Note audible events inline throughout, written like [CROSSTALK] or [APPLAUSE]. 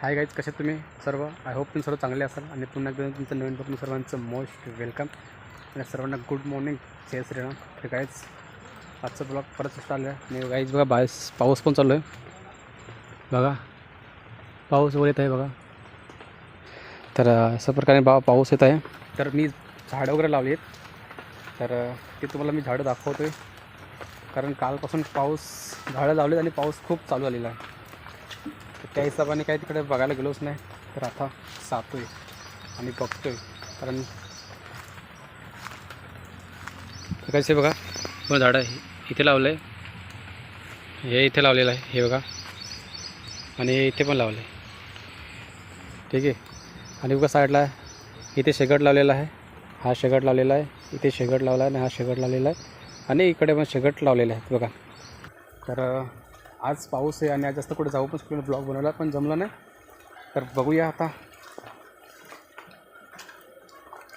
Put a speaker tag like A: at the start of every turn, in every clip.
A: Hi guys कसे तुम्ही? सर्व? आय होप तुम्ही सर्व चांगले असाल आणि पुन्हा एकदा तुमचं नवीन बघून सर्वांचं मोस्ट वेलकम आणि सर्वांना गुड मॉर्निंग जय श्रीराम. तर गाईज आजचं ब्लॉग परत स्टार्ट आहे आणि गाईज बघा बाहेर पाऊस पण चालू आहे. बघा पाऊस वगैरे येत आहे बघा. तर अशा प्रकारे बा पाऊस येत आहे. तर मी झाडं वगैरे लावली आहेत. तर ते तुम्हाला मी झाडं दाखवतो आहे कारण कालपासून पाऊस झाडं लावलीत आणि पाऊस खूप चालू झालेला आहे. तर त्या हिशोबाने काही तिकडे बघायला गेलोच नाही. तर आता जातोय आणि बघतोय. कारण कसे बघा? पूर्ण झाडं हे- इथे लावलं आहे हे इथे लावलेलं आहे. हे बघा. आणि इथे पण लावलं आहे ठीक आहे. आणि बघा साईडला इथे शेगड लावलेला आहे. हा शेगड लावलेला आहे. इथे शेगड लावला आहे आणि हा शेगड लावलेला आहे. आणि इकडे पण शेगड लावलेला आहे बघा. तर आज पाऊस आहे आणि आज जास्त कुठे जाऊ पण शकलो ब्लॉग बनवला पण जमलं नाही. तर बघूया आता.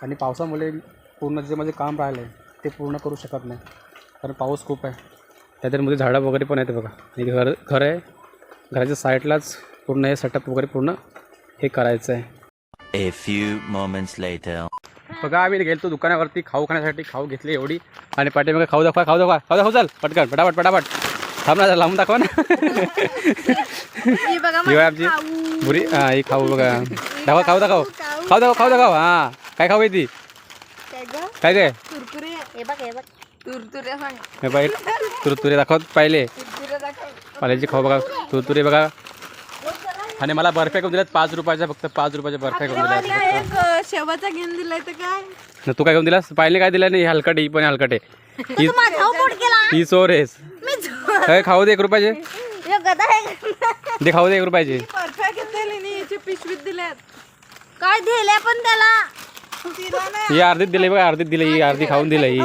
A: आणि पावसामुळे पूर्ण जे माझे काम राहिलं आहे ते पूर्ण करू शकत नाही. कारण पाऊस खूप आहे. त्याच्यामध्ये झाडं वगैरे पण आहेत बघा. आणि घर घर आहे. घराच्या साईडलाच पूर्ण हे सेटअप वगैरे पूर्ण हे करायचं आहे
B: few moments later.
A: बघा आम्ही गेलो दुकानावरती खाऊ खाण्यासाठी खाऊ घेतली एवढी. आणि पाठीमागे खाऊ दाखवा खाऊ दाखवा खाऊ दाखव चल पटकन पटापट पटापट. थांब ना लांबून दाखवा ना.
C: ही बघा
A: ही आमची बुरी हा ही खाऊ बघा. दाखवा खाऊ दाखव. खाऊ दाखव खाऊ दाखव. हा काय खाऊ आहे ती?
C: काय
A: काय
C: हे बघ हे बघ. तुरतुरे सांग.
A: हे बाई तुरतुरे दाखवत पाहिले. पाल्याची खाऊ बघा. तुरतुरे बघा. आणि मला बर्फ्या घेऊन दिल्यात पाच रुपयाच्या फक्त पाच रुपयाच्या बर्फ्या
C: एक अ, शेवाचा घेऊन दिलाय तर काय?
A: न तू काय घेऊन दिलास? पाहिले काय दिलं नाही हलकटे ही पण हलकटे ही [LAUGHS]
C: केला.
A: ही चोर आहेस. काय खाऊ दे एक रुपयाचे
C: हे गदा आहे
A: दे खाऊ दे एक रुपयाचे
C: परफ्या घेतलेली याची पिशवीत दिल्यात काय दिले पण त्याला तिला नाही
A: ही अर्धीत दिले बघा अर्धीत दिले ही अर्धी खाऊन दिलं ही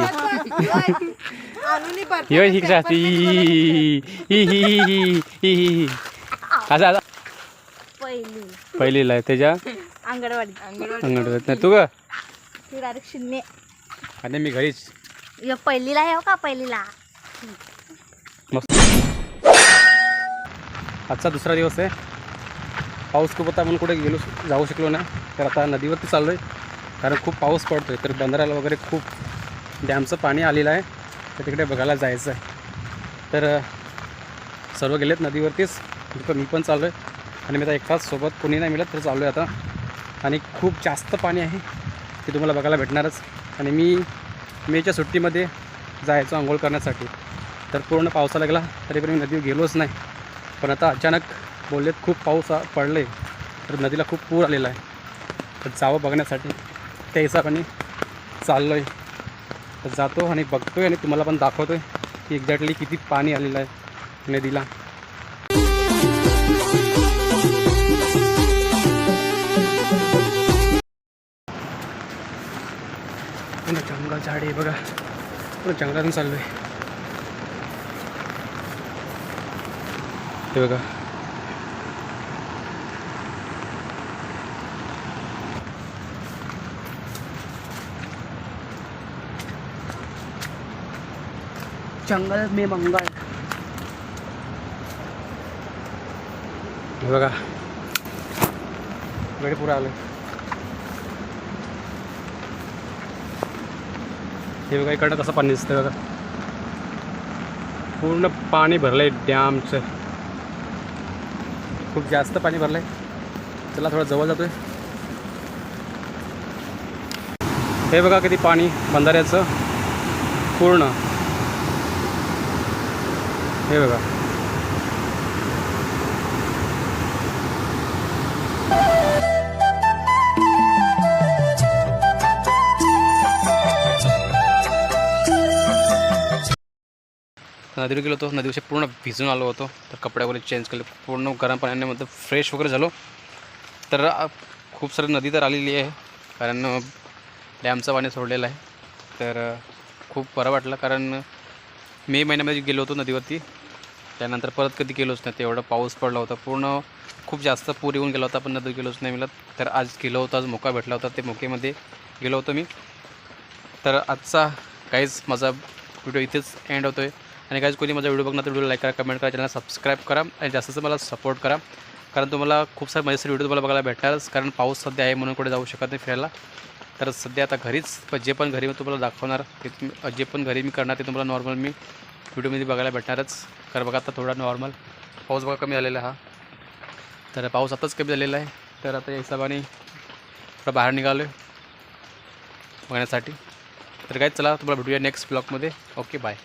C: आणून
A: यो ही शास्ती ही ही ही ही ही ही असं असं
C: पहिली
A: पहिलीला आहे त्याच्या
C: अंगणवाडी अंगणवाडी
A: अंगणवाडीत नाही तू ग
C: ती डायरेक्ट शून्य
A: आणि मी घरीच
C: हे पहिलीला आहे हो का पहिलीला
A: आजचा दुसरा दिवस आहे. पाऊस खूप होता म्हणून कुठे गेलो जाऊ शकलो नाही तर आता नदीवरती चाललो आहे कारण खूप पाऊस पडतो आहे तर बंदराला वगैरे खूप डॅमचं पाणी आलेलं आहे. तर तिकडे बघायला जायचं आहे. तर सर्व गेलेत नदीवरतीच. मी पण मी पण चाललो आहे आणि मी आता एकटाच सोबत कोणी नाही मिळत तर चाललो आहे आता. आणि खूप जास्त पाणी आहे ते तुम्हाला बघायला भेटणारच. आणि मी मेच्या सुट्टीमध्ये जायचो आंघोळ करण्यासाठी. तर पूर्ण पावसाला गेला. तरी पण मी नदीवर गेलोच नाही. पण आता अचानक बोललेत खूप पाऊस पडलं पडले तर नदीला खूप पूर आलेला आहे. तर जावं बघण्यासाठी त्या हिशोबाने चाललो आहे तर जातो आणि बघतो आहे आणि तुम्हाला पण दाखवतो आहे की एक्झॅक्टली किती पाणी आलेलं आहे नदीला. जंगल झाड आहे बघा पूर्ण जंगलातून चाललो आहे हे बघा. जंगल में मंगल हे बघा. वेळ पुरा आलं हे बघा इकडं कसं पाणी दिसतं बघा. पूर्ण पाणी भरलंय डॅमचं. खूप जास्त पाणी भरलं आहे चला थोडं जवळ जातोय. हे बघा किती पाणी बंधाऱ्याचं पूर्ण. हे बघा. नदीवर गेलो होतो. नदीविषयी पूर्ण भिजून आलो होतो. तर कपडे वगैरे चेंज केले. पूर्ण गरम पाण्याने मतलब फ्रेश वगैरे झालो. तर खूप सारी नदी तर आलेली आहे. कारण डॅमचं पाणी सोडलेलं आहे. तर खूप बरं वाटलं. कारण मे महिन्यामध्ये गेलो होतो नदीवरती. त्यानंतर परत कधी गेलोच नाही. तेवढा पाऊस पडला होता. पूर्ण खूप जास्त पूर येऊन गेला होता. पण नदी गेलोच नाही मिळत. तर आज गेलो होतो. आज मोका भेटला होता. ते मोकेमध्ये गेलो होतो मी. तर आजचा काहीच माझा व्हिडिओ इथेच एंड होतो आहे आणि काहीच कोणी माझा व्हिडिओ बघणार तर व्हिडिओ लाईक करा कमेंट करा चॅनल सबस्क्राईब करा आणि जास्तीत मला सपोर्ट करा. कारण तुम्हाला खूप सारे मजेशीर व्हिडिओ तुम्हाला बघायला भेटणारच कारण पाऊस सध्या आहे म्हणून कुठे जाऊ शकत नाही फिरायला. तर सध्या आता घरीच जे पण घरी मी तुम्हाला दाखवणार ते जे पण घरी मी करणार ते तुम्हाला नॉर्मल मी व्हिडिओमध्ये बघायला भेटणारच. कारण बघा आता थोडा नॉर्मल पाऊस बघा कमी झालेला हा. तर पाऊस आताच कमी झालेला आहे. तर आता या हिशोबाने थोडं बाहेर निघालो आहे बघण्यासाठी. तर काय चला तुम्हाला भेटूया नेक्स्ट ब्लॉगमध्ये ओके बाय